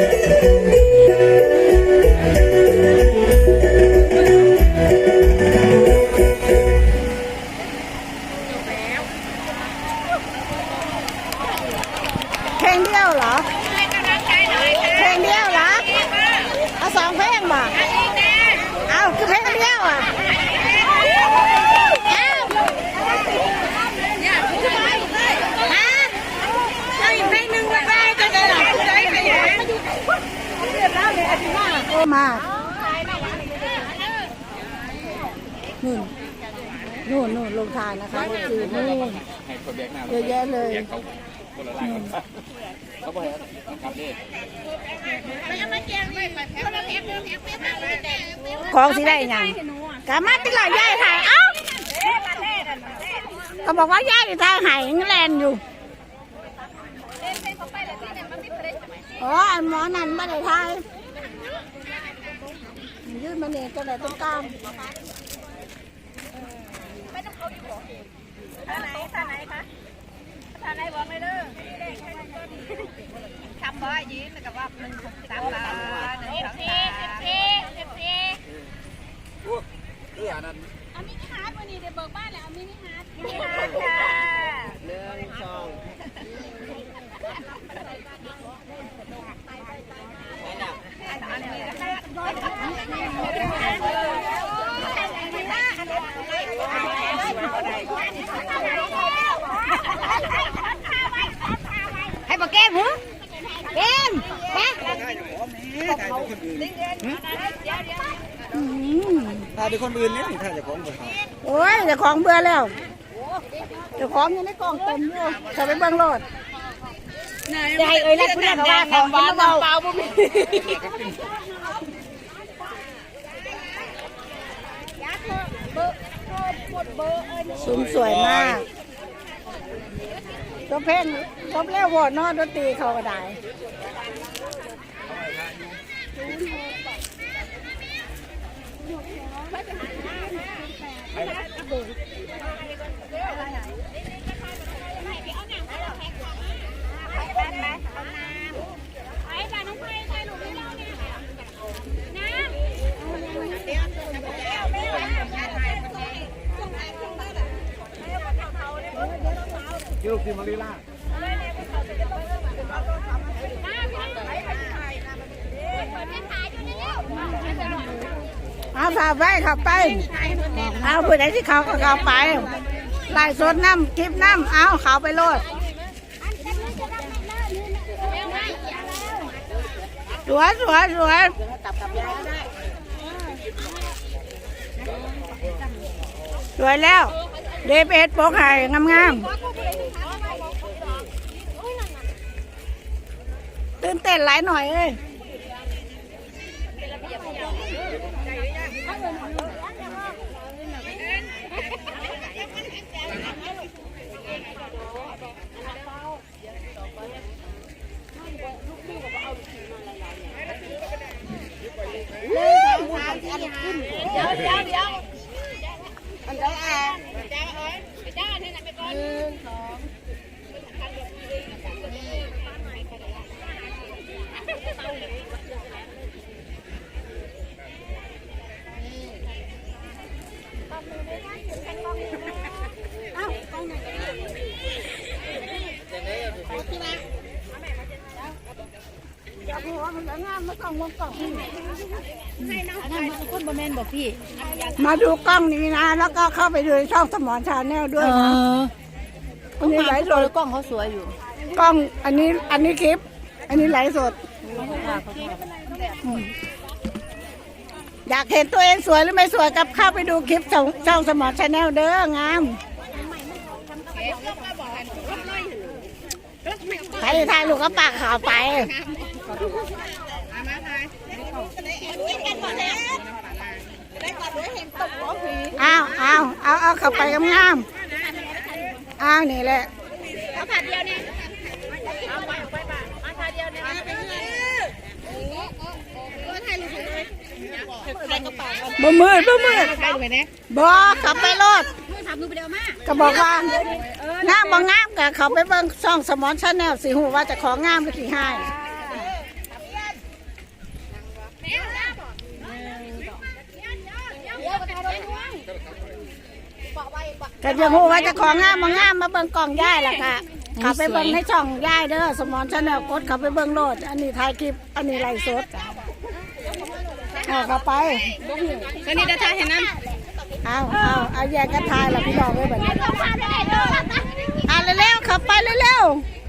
Yeah. มานู่นนู่นนู่นลงทานนะคะก็คือนู่นเยอะแยะเลยของสิได้ยังกามาติละยายถ่ายเอ้าก็บอกว่ายายถ่ายหายแลนอยู่อ๋ออันหมอนั่นไม่ได้ถ่าย ยืดมาเนี่ยก็เลยต้องกลางทำบ่ยืนแล้วก็ว่าหนึ่งสามบาทหนึ่งสองสามเอามินิฮาร์ดวันนี้เดี๋ยวเบิกบ้านแล้วเอามินิฮาร์ดค่ะให้บอกแก้มหูแก้มแก้ม ถ้าเป็นคนอื่นเนี่ยถ้าจะของคนเขาโอ้ยเดี๋ยวของเบื่อแล้วเดี๋ยวของอยู่ในกล่องเต็มอยู่เขาไปเบิ่งโลดยายเอ้ยแล้วคุณน่ะว่าของกินเบาสูงสวยมากตัวเพลงจบแล้ววอดนอนดนตรีเขาก็ได้ ไปบ้านน้องไผ่ไผ่หนูไม่เล่าเนี่ยน้ำยูคิมารีล่าเอาฝากไว้เข้าไปเอาผู้ใดที่เขาก็เข้าไปไล่สดน้ำคลิปน้ำเอาเขาไปโลดสวยสวยสวยสวยแล้วเดไปเฮ็ดโปกไห่งามๆตื่นเต้นหลายหน่อยเเดี๋ยวเดี๋ยวเดี๋ยว อ้ยคนบ่แม่นบอกพี่ มาดูกล้องนี้นะ แล้วก็เข้าไปดูในช่องสมอนชาแนลด้วยนะอันนี้ไลฟ์สดกล้องเขาสวยอยู่กล้อง อันนี้อันนี้คลิป อันนี้ไลฟ์สดอืมอยากเห็นตัวเองสวยหรือไม่สวยกับเข้าไปดูคลิปช่องช่องสมอนชาแนลเด้องามไปถ่ายลูกก็ปากขาวไป เอาเอาเอาเอาเข้าไปงามๆเอานี่แหละเอาขาเดียวเนี่ยเอาไปไปป่ะมาขาเดียวเนี่ยไปเลยก็ถ่ายรูปเลยถ่ายกระเป๋าบ่มืดบ่มืดถ่ายไปเนี่ยบ่ขับไปรถมือทำมือไปเดียวมาก็บอกว่างามบ่งามก็เขาไปเบิ่งช่องสมอนชาแนลสิฮู้ว่าเจะของามหรือขี้หาย เดี๋ยวไปถ่ายรูปด้วย ก็จะฮู้ว่าเจะของงามบ่งามมาเบิ่งกล่องย่ายล่ะค่ะเขาไปเบิ่งในช่องย่ายเด้อสมอนชาแนลกดเขาไปเบิ่งโลด อันนี้ถ่ายคลิปอันนี้ไลฟ์สดเอาเข้าไปตอนนี้จะถ่ายเห็นน้เอาเอาเอาแยกกันถ่ายล่ะพี่น้องเอ้ยบัดนี้ำต้องถ่ายได้เลยอะเร็วๆขับไปเร็วๆ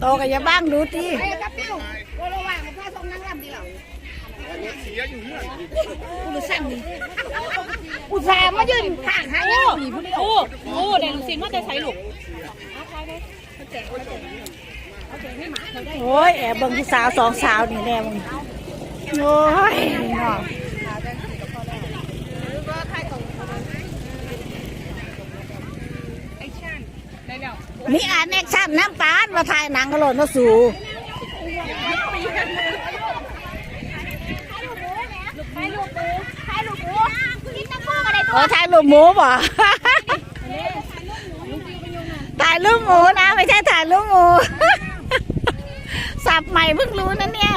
โตกับยาบ้างดูตีไอ้กับปิ้วโระหว่างมันพาส่งนั่งรำดีหรอกูรู้สั่งนี่อุตส่าห์มายืนห่างหายยังมีผู้เดียวโอ้โหเดลูกซินว่าจะใช้ลูกโอ้ยแอบเบิ่งผู้สาวสองสาวนี่แน่มึงโอ้ยเนาะ มีอ่านแอคชั่นน้ำตาลมาถ่ายหนังกระโหลดมาสู่ถ่ายรูปปูถ่ายรูปปูกินน้ำปูอะไรโอ้ถ่ายรูปหมูบ่ถ่ายรูปหมูนะไม่ใช่ถ่ายรูปหมูสับใหม่เพิ่งรู้นะเนี่ย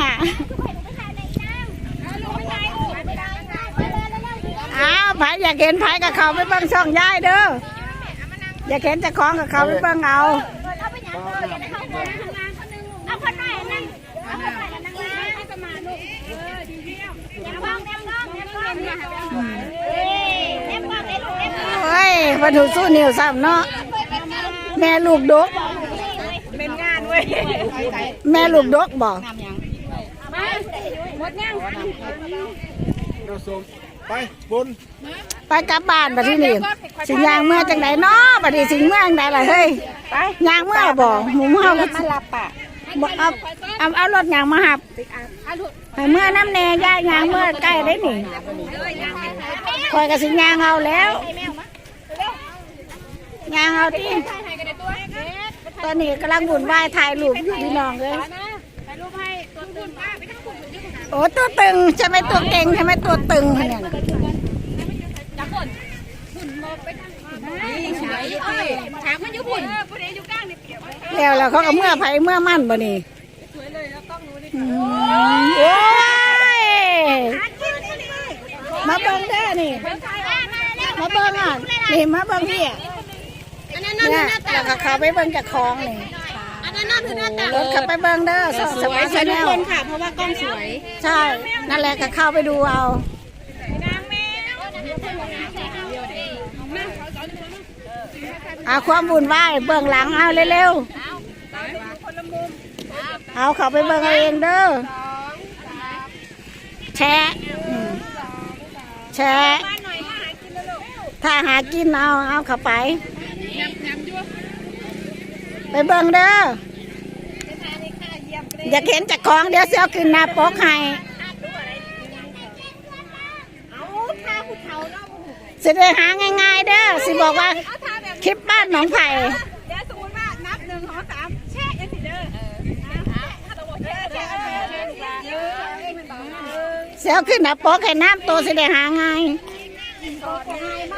อ้าวไผอยากเห็นไผกับเขาไปเบิ่งช่องย่ายเด้อ อยากเห็นเจะคล้าของกับเขาไปเบิ่งเอาเอาคนหน่อยนั่งเอาคนหน่อยนั่งให้ประมาณลูกเออดีเยี่ยมแนมบ้องแนมบ้องแนมบ้องเอ้ยแนมบ้องเลยลูกแนมบ้องโอ้ยมาถูสู้นิวซ้ำเนาะแม่ลูกดกเป็นงานเว้ยแม่ลูกดกบอกมาหมดยังเราส่งไปบน ไปกลับบ้านบัดที่นี่สิยางเมื่อจังไหนเนาะบัดนี้สิเมื่อจังไหนล่ะเฮ้ยยางเมื่อบ่หมูเมื่อก็มารับอะบ่เอาเอาเอารถยางมาหับให้เมื่อน้ำแน่ย่ายางเมื่อใกล้ได้นี่คอยกับสิยางเอาแล้วยางเอาที่ตอนนี้กำลังบุญไหว้ถ่ายรูปอยู่พี่น้องเลยโอ้ตัวตึงใช่ไหมตัวเก่งใช่ไหมตัวตึงขนาดนั้นจับ คนหุ่นมองไปทางนี่ใช่ถามมันอยู่หุ่นผู้ใดอยู่กลางนี่เปียกไว้แล้วแล้วเขาก็เมื่อไผเมื่อมั่นบ่นี่อืมโอ้ยมาเบิ่งเด้อนี่มาเบิ่งอะนี่มาเบิ่งพี่อะอันนั้นเนี่ยหน้าตาแล้วก็เขาไปเบิ่งจากคลองนี่อันนั้นนั่นคือหน้าตารถขับไปเบิ่งเด้อสสมัยชาแนลค่ะเพราะว่ากล้องสวย ใช่ นั่นแหละก็เข้าไปดูเอา เอาความบุญไหว้เบื้องหลังเอาเร็วๆเอาเขาไปเบิ่งเอาเองเด้อแชะแชะถ้าหากินเอาเอาเขาไป ไปเบิ่งเด้ออยากเห็นจากของเดี๋ยวเสียขึ้นหน้าปกให้ เอาท่าผู้เฒ่าเนาะ สิได้หาง่าย ๆ เด้อสิบอกว่าเอาท่าแบบคลิปบ้านหนองไผ่เดี๋ยวสมมติว่านับหนึ่งสองสามแช่ยังสิเด้อถ้าตัวแช่แช่แช่เยอะเสียขึ้นหน้าปกให้น้ำโตสิได้หาง่าย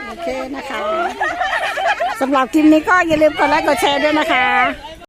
โอเคนะคะสำหรับคลิปนี้ก็อย่าลืมกดไลค์กดแชร์ด้วยนะคะ